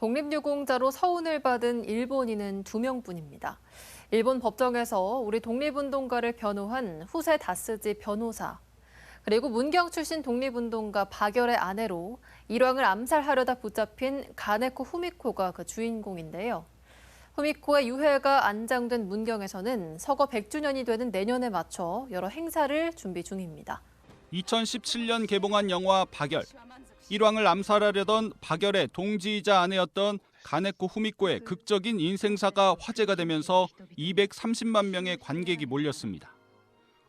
독립유공자로 서운을 받은 일본인은 두 명뿐입니다. 일본 법정에서 우리 독립운동가를 변호한 후세 다스지 변호사, 그리고 문경 출신 독립운동가 박열의 아내로 일왕을 암살하려다 붙잡힌 가네코 후미코가 그 주인공인데요. 후미코의 유해가 안장된 문경에서는 서거 100주년이 되는 내년에 맞춰 여러 행사를 준비 중입니다. 2017년 개봉한 영화 박열. 일왕을 암살하려던 박열의 동지이자 아내였던 가네코 후미코의 극적인 인생사가 화제가 되면서 230만 명의 관객이 몰렸습니다.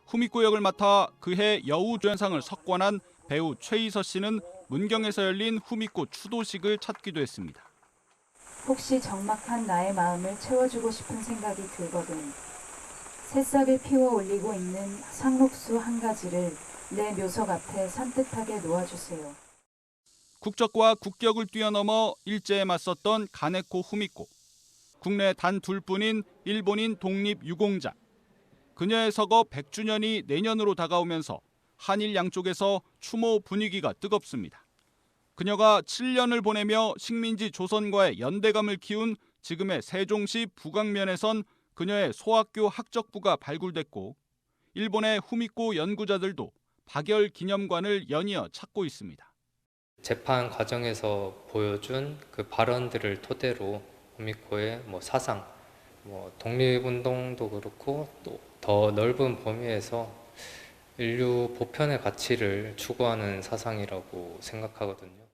후미코 역을 맡아 그해 여우조연상을 석권한 배우 최희서 씨는 문경에서 열린 후미코 추도식을 찾기도 했습니다. 혹시 적막한 나의 마음을 채워주고 싶은 생각이 들거든. 새싹을 피워 올리고 있는 상록수 한 가지를 내 묘석 앞에 산뜻하게 놓아주세요. 국적과 국격을 뛰어넘어 일제에 맞섰던 가네코 후미코. 국내 단 둘뿐인 일본인 독립 유공자. 그녀의 서거 100주년이 내년으로 다가오면서 한일 양쪽에서 추모 분위기가 뜨겁습니다. 그녀가 7년을 보내며 식민지 조선과의 연대감을 키운 지금의 세종시 북왕면에선 그녀의 소학교 학적부가 발굴됐고 일본의 후미코 연구자들도 박열 기념관을 연이어 찾고 있습니다. 재판 과정에서 보여준 그 발언들을 토대로 호미코의 뭐 사상, 뭐 독립운동도 그렇고 또 더 넓은 범위에서 인류 보편의 가치를 추구하는 사상이라고 생각하거든요.